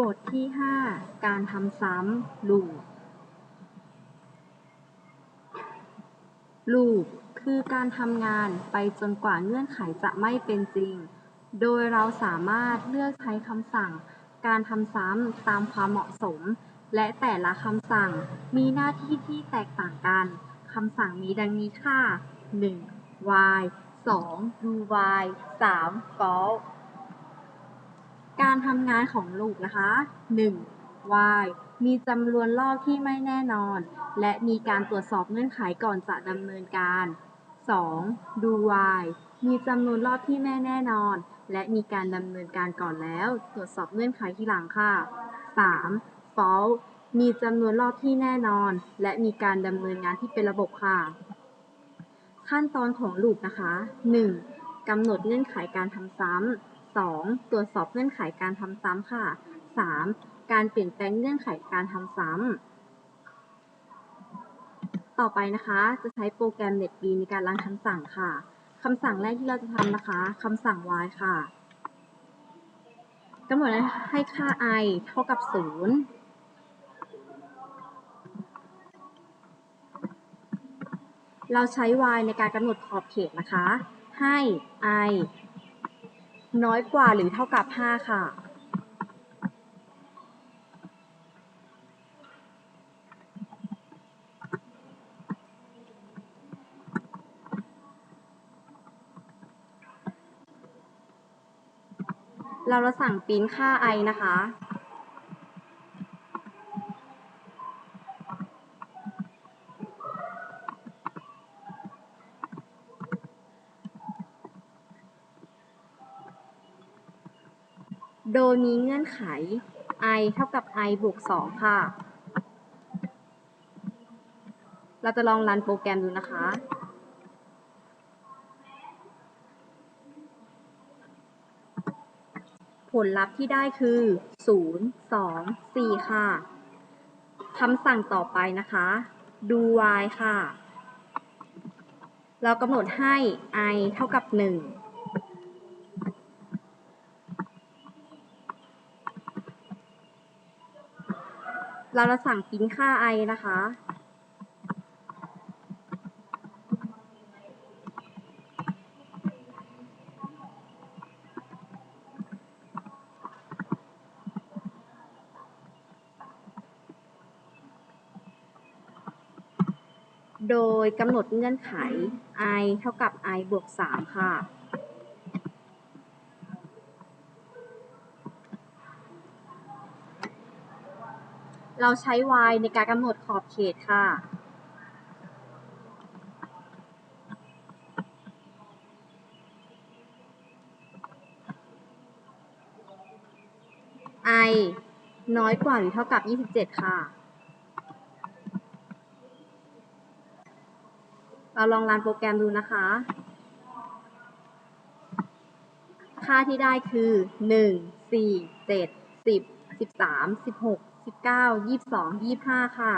บทที่5การทำซ้ำลูปลูปคือการทำงานไปจนกว่าเงื่อนไขจะไม่เป็นจริง โดยเราสามารถเลือกใช้คำสั่ง การทำซ้ำตามความเหมาะสม และแต่ละคำสั่งมีหน้าที่ที่แตกต่างกันคำสั่งมีดังนี้ค่ะ 1. while 2. do while 3. for การทำงานของลูกนะคะ 1. Why มีจำนวนรอบที่ไม่แน่นอน และมีการตรวจสอบเงื่อนไขก่อนจะดำเนินการ 2. do while มีจำนวนรอบที่ไม่แน่นอน และมีการดำเนินการก่อนแล้ว ตรวจสอบเงื่อนไขที่หลังค่ะ 3. false มีจำนวนรอบที่แน่นอน และมีการดำเนินงานที่เป็นระบบค่ะ ขั้นตอนของลูปนะคะ 1. กำหนดเงื่อนไขการทำซ้ำ 2. ตรวจสอบเงื่อนไขการทำซ้ำค่ะ 3. การเปลี่ยนแปลงเงื่อนไขการทำซ้ำ ต่อไปนะคะ จะใช้โปรแกรม n e t b e ในการรันคำสั่งค่ะคำสั่งแรกที่เราจะทำนะคะคำสั่ง while ค่ะกำหนดให้ค่า i เท่ากับ 0 เราใช้ while ในการกำหนดขอบเขตนะคะ ให้ i น้อยกว่าหรือเท่ากับ 5 ค่ะ เราจะสั่งปริ้นค่า i นะคะ โดยมีเงื่อนไข i เท่ากับ i บวก 2 ค่ะ เราจะลองรันโปรแกรมดูนะคะ ผลลัพธ์ที่ได้คือ 0 2 4 ค่ะ คำสั่งต่อไปนะคะ do while ค่ะ เรากำหนดให้ i เท่ากับ 1 เราจะสั่งปริ้นค่า i นะคะ โดยกำหนดเงื่อนไข i เท่ากับ i บวก 3 ค่ะ เราใช้ while ในการกำหนดขอบเขตค่ะ i น้อยกว่าหรือเท่ากับ 27 ค่ะ เราลองรันโปรแกรมดูนะคะ ค่าที่ได้คือ 1 4 7 10 13 16 19 22 25 ค่ะ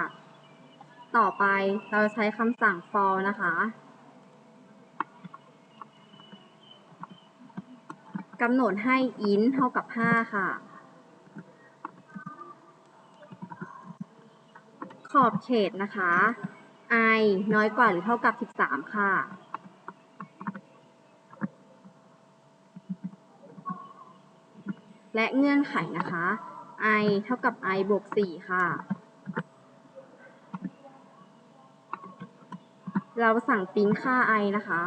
ต่อไปเราใช้คำสั่ง for นะคะกำหนดให้ int เท่ากับ 5 ค่ะ ขอบเขตนะคะ i น้อยกว่าหรือเท่ากับ 13 ค่ะ และเงื่อนไขนะคะ i เท่ากับ i บวก 4 ค่ะ เราสั่งปริ้นค่า i นะคะ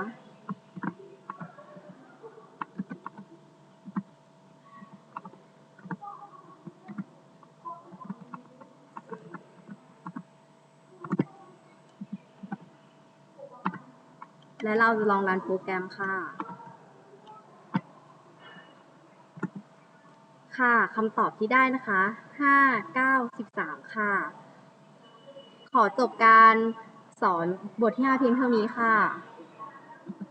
และเราจะลองรันโปรแกรมค่ะ ค่ะคำตอบที่ได้นะคะ5 9 13ค่ะ ขอจบการสอนบทที่5เพียงเท่านี้ค่ะ